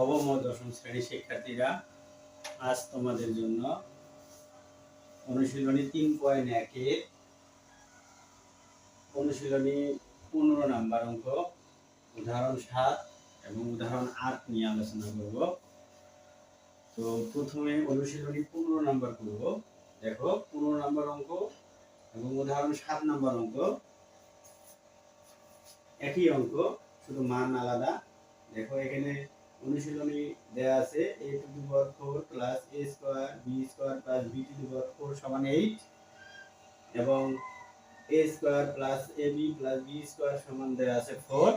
নবম ও দশম শ্রেণির শিক্ষার্থীরা, আজ তোমাদের জন্য অনুশীলনী তিন পয়েন্ট একে অনুশীলনী পনেরো নাম্বার অঙ্ক, উদাহরণ সাত এবং উদাহরণ আট নিয়ে আলোচনা করব। তো প্রথমে অনুশীলনী পনেরো নাম্বার করব। দেখো, পনেরো নাম্বার অঙ্ক এবং উদাহরণ সাত নাম্বার অঙ্ক একই অঙ্ক, শুধু মান আলাদা। দেখো, এখানে অনুশীলনী দেয়া আছে, a to the power 4 plus a square b square plus b to the power 4 সমান 8 এবং a square plus ab plus b square সমান দেয়া আছে 4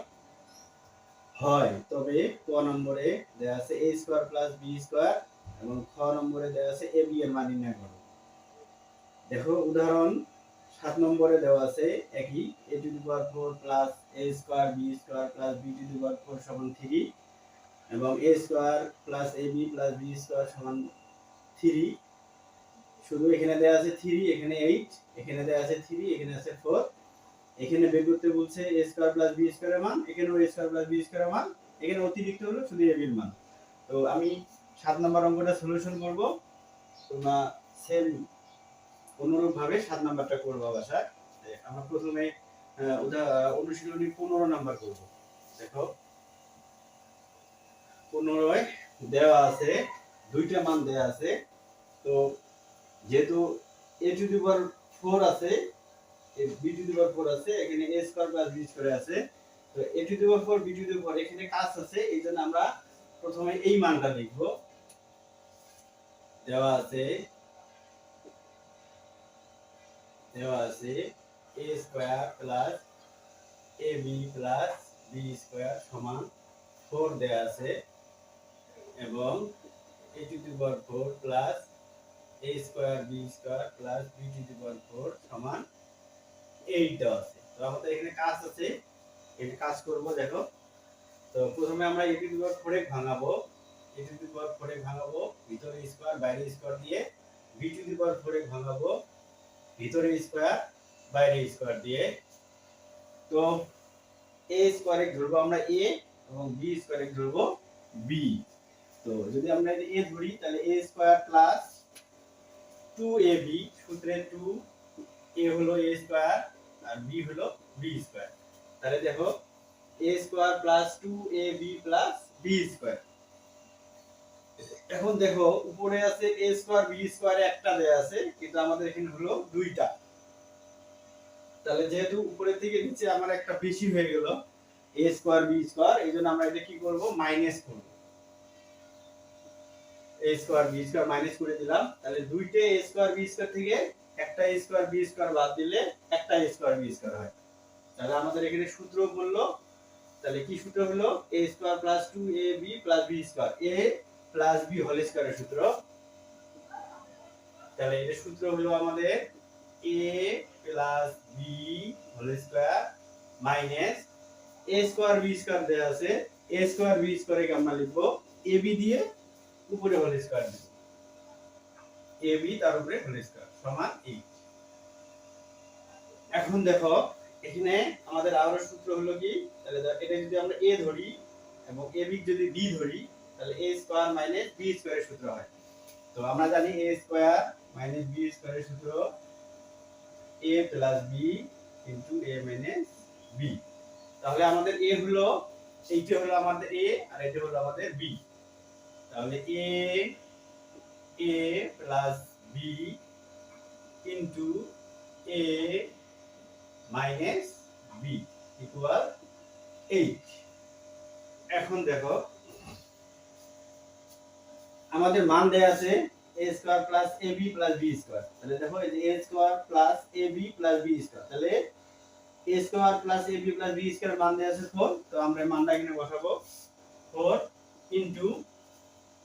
হয়। তবে ক নম্বরে দেয়া আছে a square plus b square এবং খ নম্বরে দেয়া আছে ab এর মান নির্ণয় করো। দেখো, উদাহরণ সাত নম্বরে দেওয়া আছে একই, a to the power 4 plus a square b square plus b to the power 4 সমান 3 এবং A square plus A B plus b square সমান থ্রি শুধু এখানে দেওয়া আছে থ্রি এখানে 8 এখানে দেওয়া আছে থ্রি এখানে আছে ফোর এখানে বের করতে বলছে এ স্কোয়ার প্লাস b স্কয়ারের মান, এখানেও a স্কোয়ার প্লাস b স্কয়ারের মান, এখানে অতিরিক্ত হলো শুধু এ এর মান। তো আমি সাত নম্বর অঙ্কটা সলিউশন করব। তোমরা সেম অনুরূপ ভাবে সাত নাম্বারটা করব বাসায়। আমরা প্রথমে অনুশীলনী পনেরো নাম্বার করব। দেখো। পনেরোয় দেওয়া আছে, দুইটা মান দেওয়া আছে। তো যেহেতু এ টু দি ফোর আছে বি টু দি ফোর আছে, এখানে A square plus B square আছে। তো A to the four B to the এখানে কাজ আছে, এই জন্য আমরা প্রথমে এই মানটা লিখব। দেওয়া আছে দেওয়া আছে A square plus A B plus B square সমান ফোর দেওয়া আছে। এবং A to the power four plus A square B square plus B to the power four সমান এইট আছে। তো আমাদের এখানে কাজ আছে। এটা কাজ করব, দেখো। তো প্রথমে আমরা এ টু দি পাওয়ার ফোরে ভাঙাবো। এ টু দি পাওয়ার ফোরে ভাঙাবো। ভিতরে স্কোয়ার বাইরে স্কোয়ার দিয়ে বি টু দি পাওয়ার ফোরে ভাঙাবো। ভিতরে স্কোয়ার বাইরে স্কোয়ার দিয়ে। তো এ স্কোয়ারে ধরবো আমরা এ এবং বি স্কোয়ারে ধরবো বি তো যদি আমরা এ ধরি, তাহলে A square plus two A B সূত্রে টু এ হলো এ স্কোয়ার আর বি হলো বি স্কোয়ার। তাহলে দেখো A square plus two A B plus B square. এখন দেখো, উপরে আছে এ স্কোয়ার বি স্কোয়ার একটা দেয়া আছে, কিন্তু আমাদের এখানে হলো দুইটা। তাহলে যেহেতু উপরে থেকে নিচে আমার একটা বেশি হয়ে গেল এ স্কোয়ার বি স্কোয়ার, এই জন্য আমরা এটা কি করব? মাইনাস করব। এ মাইনাস করে দিলাম, তাহলে দুইটা এ স্কোয়ার বি স্কোয়ার থেকে একটা স্কোয়ার বি স্কোয়ার বাদ দিলে একটা স্কোয়ার বি স্কোয়ার হয়। তাহলে আমাদের এখানে সূত্র বলল, তাহলে কি সূত্র হলো? A square plus two A B plus B square A plus B whole স্কোয়ারের সূত্র। তাহলে এটা সূত্র হলো আমাদের A plus B whole square minus A square B square দেওয়া আছে এ স্কোয়ার বি স্কোয়ারে আমরা লিখব এ বি দিয়ে উপরে হোল স্কোয়ার দিব এ বি তার উপরে হোল স্কোয়ার সমান এই এখন দেখো, এখানে আমাদের আরও সূত্র হলো কি? তাহলে এটা যদি আমরা এ ধরি এবং এ বি যদি বি ধরি, তাহলে এ স্কোয়ার মাইনাস বি স্কোয়ারের সূত্র হয়। তো আমরা জানি এ স্কোয়ার মাইনাস বি স্কোয়ারের সূত্র A plus B into A minus B তাহলে আমাদের এ হলো, এইটা হলো আমাদের এ আর এটা হলো আমাদের বি তাহলে A A plus B into A minus B equal eight এখন দেখো, আমাদের মান দেয়া আছে a square plus ab plus b square তাহলে দেখো, এই যে a square plus ab plus b square তাহলে a square plus ab plus b square মান দেয়া আছে 4 তো আমরা মানটা এখানে বসাবো। 4 ইনটু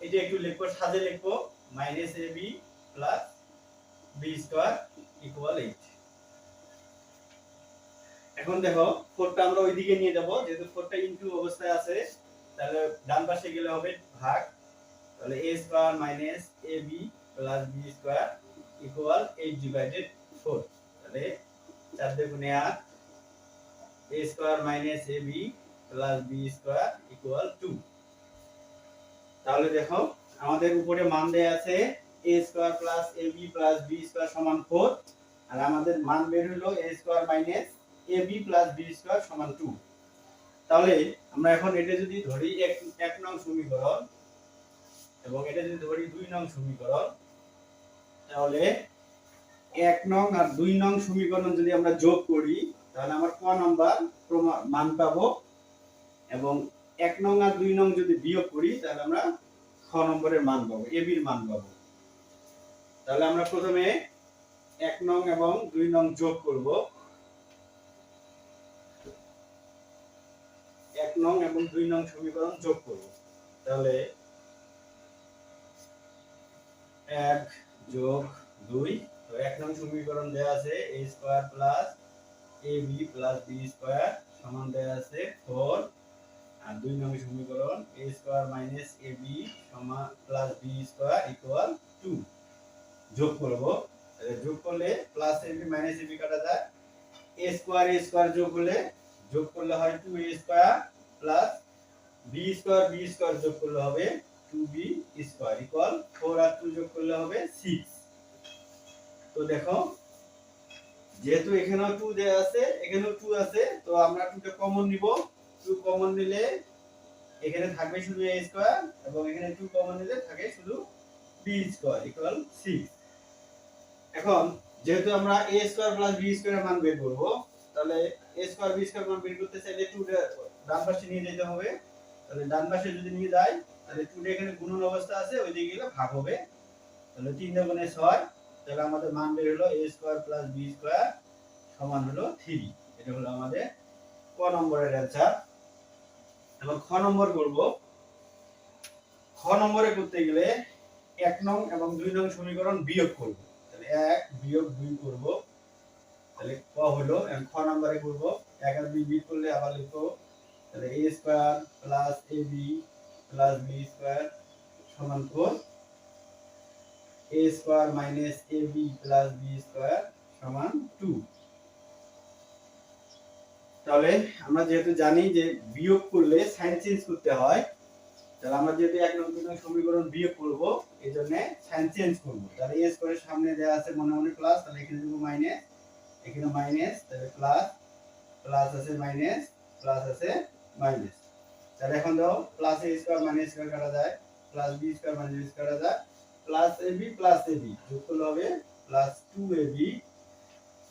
এটা একটু লিখব, সাজে লিখব minus ab plus b square equal 8 এখন দেখো 4টা আমরা ওইদিকে নিয়ে যাব, যেহেতু 4টা ইনটু অবস্থায় আছে, তাহলে ডান পাশে গেলে হবে ভাগ, তাহলে a square minus ab plus b square equal 8 divided four তাহলে 4 দুগুণে 8 a square minus ab plus B square equal 2 তাহলে দেখো, আমাদের উপরে মান দেয়া আছে a square plus ab plus b square সমান 4 আর আমাদের মান বের হলো a square minus ab plus b square সমান 2 তাহলে আমরা এখন এটা যদি ধরি এক এক নং সমীকরণ, এবং এটা যদি ধরি দুই নং সমীকরণ, তাহলে এক নং আর দুই নং সমীকরণ যদি আমরা যোগ করি, তাহলে আমার ক নম্বর মান পাবো, এবং এক নং আর দুই নং যদি বিয়োগ করি, তাহলে আমরা খ নম্বরের মান পাবো এবির মান পাবো। তাহলে আমরা প্রথমে এক নং এবং দুই নং যোগ করব। এক নং এবং দুই নং সমীকরণ যোগ করব। তাহলে এক যোগ দুই, তো এক নং সমীকরণ দেওয়া আছে a square plus ab plus b square সমান দেওয়া আছে 4 আর দুই নং সমীকরণ, a স্কয়ার মাইনাস ab সমান প্লাস b স্কয়ার ইকুয়াল 2 যোগ করব। যোগ করলে প্লাস ab মাইনাস ab কাটা যায়। a স্কয়ার a স্কয়ার যোগ করলে যোগ করলে হয় 2a square plus b square b square যোগ করলে হবে 2b স্কয়ার ইকুয়াল 4 আর 2 যোগ করলে হবে 6 তো দেখো, যেহেতু এখানেও 2 দেয়া আছে, এখানেও 2 আছে, তো আমরা 2 টা কমন নিব। 2 কমন নিলে এখানে থাকবে শুধু a স্কয়ার এবং এখানে 2 কমন নিলে থাকে শুধু b স্কয়ার ইকুয়াল 6 এখন যেহেতু আমরা a স্কয়ার প্লাস b স্কয়ারের মান বের করব, তাহলে a স্কয়ার b স্কয়ার মান বের করতে চাইলে 2 টা ডান পাশে নিয়ে যেতে হবে। তাহলে ডান পাশে যদি নিয়ে যাই তাহলে 2 টা এখানে গুণন অবস্থা আছে, ওইদিকে গেলে ভাগ হবে। তাহলে 3 টা গুণে 6 তাহলে আমাদের মান বের হলো a square plus b square সমান হলো 3 এটা হলো আমাদের ক নম্বরের অ্যানসার এবার খ নম্বর করব। খ নম্বরে করতে গেলে এক নং এবং দুই নং সমীকরণ বিয়োগ করব। তাহলে এক বিয়োগ দুই করব। তাহলে ক হলো? খ নম্বরে করব। এক আর দুই বিয়োগ করলে আবার লিখব তাহলে a square plus ab plus b square সমান 4 a square minus ab plus b square সমান 2 তাহলে আমরা যেহেতু জানি যে বিয়োগ করলে সাইন চেঞ্জ করতে হয়, তাহলে আমরা যেহেতু এক নং, দুই নং সমীকরণ বিয়োগ করব, এই জন্য সাইন চেঞ্জ করব। তাহলে a স্কয়ারের সামনে দেওয়া আছে মনে মনে প্লাস তাহলে এখানে দেবো মাইনাস এখানে মাইনাস তাহলে প্লাস প্লাস আছে মাইনাস প্লাস আছে মাইনাস তাহলে এখন দাও plus A square minus square কাটা যায় plus B square minus b কাটা যায় প্লাস ab প্লাস ab যোগ করলে হবে প্লাস 2ab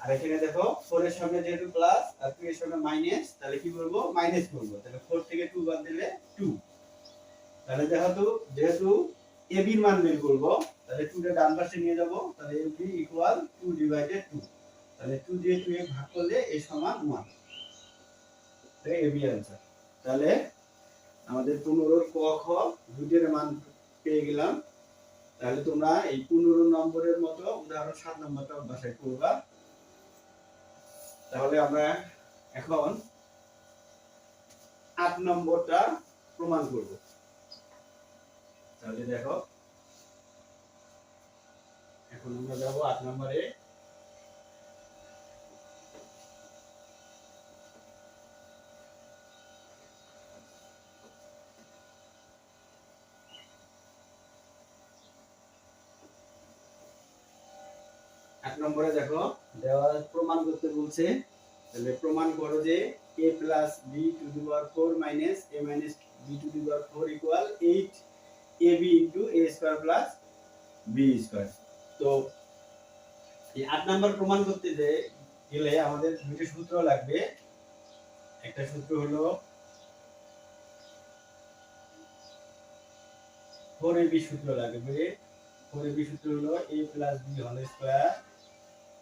আর এখানে দেখো ফোর এর সামনে যেহেতু প্লাস আর টু এর সামনে মাইনাস তাহলে কি করব মাইনাস করব তাহলে ফোর থেকে টু বাদ দিলে টু তাহলে যেহেতু যেহেতু এ বির মান বের করব, তাহলে টুটা ডান পাশে নিয়ে যাব, তাহলে A B equal to divided two তাহলে টু দিয়ে টু এ ভাগ করলে এ সমান ওয়ান এ বি আনসার তাহলে আমাদের পনেরোর ক, খ দুইটের মান পেয়ে গেলাম। তাহলে তোমরা এই পনেরো নম্বরের মতো উদাহরণ সাত নম্বরটা বাসায় করবা। তাহলে আমরা এখন আট নম্বরটা প্রমাণ করব। তাহলে দেখো, এখন আমরা যাব আট নম্বরে। আট নম্বরে দেখো দেওয়া প্রমাণ করতে বলছে। তাহলে প্রমাণ করো যে a plus b to the power four minus a minus b to the power four equal eight A B into A square plus B square তো এই আট নাম্বার প্রমাণ করতে যে গেলে আমাদের দুইটা সূত্র লাগবে। একটা সূত্র হলো ফোর এ বি সূত্র লাগবে। ফোর এ বি সূত্র হলো a plus B whole square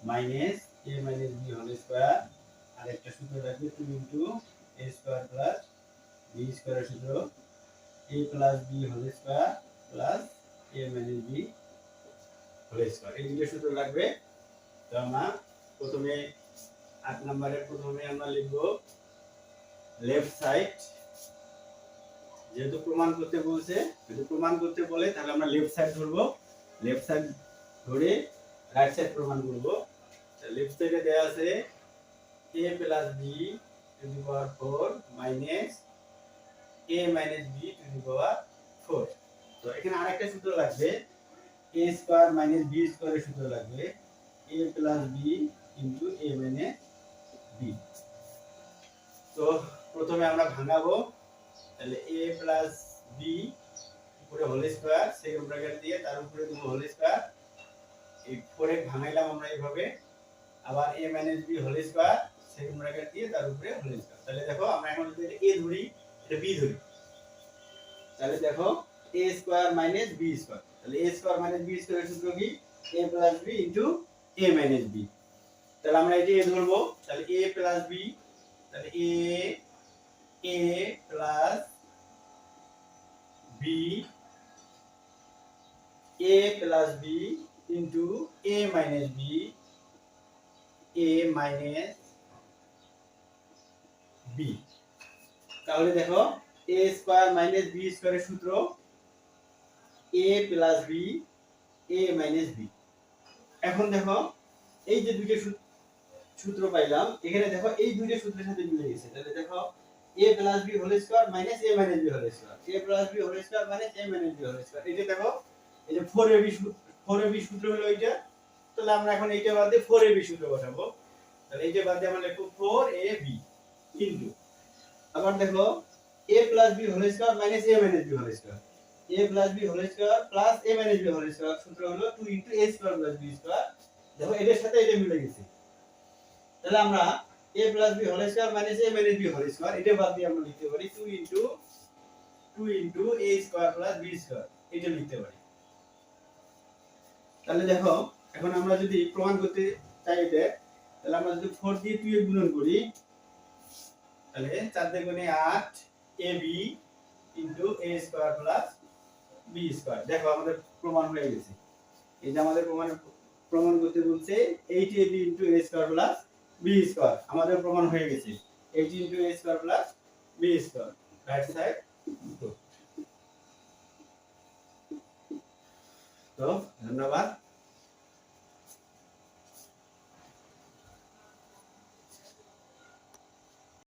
minus A minus B whole square আর একটা সূত্র রাখবে two into A square plus B স্কোয়ারের সূত্র A plus B whole square plus A minus B whole square এই দুটো সূত্র লাগবে তো আমরা প্রথমে আট নম্বরে প্রথমে আমরা লিখব লেফট সাইড যেহেতু প্রমাণ করতে বলছে, যদি প্রমাণ করতে বলে, তাহলে আমরা লেফট সাইড ধরবো। লেফট সাইড ধরে রাইট সাইড প্রমাণ করব লেফট সাইডে দেওয়া আছে a plus b to the power 4 minus a minus b to the power 4 তো এখানে আরেকটা সূত্র লাগবে এ স্কোয়ার মাইনাস বি স্কোয়ারের সূত্র লাগবে A plus B into A minus B তো প্রথমে আমরা ভাঙাবো, তাহলে এ প্লাস বি উপরে হোল স্কোয়ার সেকেন্ড ব্র্যাকেট দিয়ে তার উপরে দেবো হোল স্কোয়ার এই পরে ভাঙাইলাম আমরা এইভাবে। আবার A minus B whole square second bracket দিয়ে তার উপরে হোল স্কোয়ার তাহলে দেখো, আমরা এখন যদি এ ধরি, এটা বি ধরি। তাহলে দেখো A square minus B square তাহলে এ স্কোয়ার মাইনাস বি স্কোয়ারের সূত্র কি? A plus B into A minus B তাহলে আমরা এটা এ ধরবো। তাহলে এ প্লাস বি তাহলে A A plus B A plus B into A minus B A minus B তাহলে দেখো এ স্কোয়ার মাইনাস বি স্কোয়ারের সূত্র A plus B A minus B এখন দেখো, এই যে দুইটা সূ- সূত্র পাইলাম, এখানে দেখো, এই দুইটা সূত্রের সাথে মিলে গেছে। তাহলে দেখো A plus B whole square minus A minus B whole square A plus B whole square minus A minus B whole square যে দেখো, এই যে four A B four A B সূত্র হলো এইটা। তাহলে আমরা এখন এইটা বাদ দিয়ে ফোর এ বি সূত্র বসাবো। তাহলে এইটা বাদ দিয়ে আমরা লিখব ফোর এ বি কিন্তু আবার দেখো, a plus B whole square minus a minus B whole square a plus B whole square plus a minus B whole square সূত্র হলো 2 into a square plus b square দেখো এটার সাথে এটা মিলে গেছে। তাহলে আমরা a plus B whole square minus a minus B whole square এটা বাদ দিয়ে আমরা লিখতে পারি 2 into 2 into a square plus b square এটা লিখতে পারি। তাহলে দেখো, এখন আমরা যদি প্রমাণ করতে চাই তাহলে আমরা যদি 4 দিয়ে 2 এর গুণন করি, তাহলে 4 দিয়ে গুণে 8 ab into a square plus b square দেখো আমাদের প্রমাণ হয়ে গেছে। এই যে আমাদের প্রমাণ প্রমাণ করতে বলছে 8ab into a square plus b square আমাদের প্রমাণ হয়ে গেছে। 8 into a square plus b square right side তো ধন্যবাদ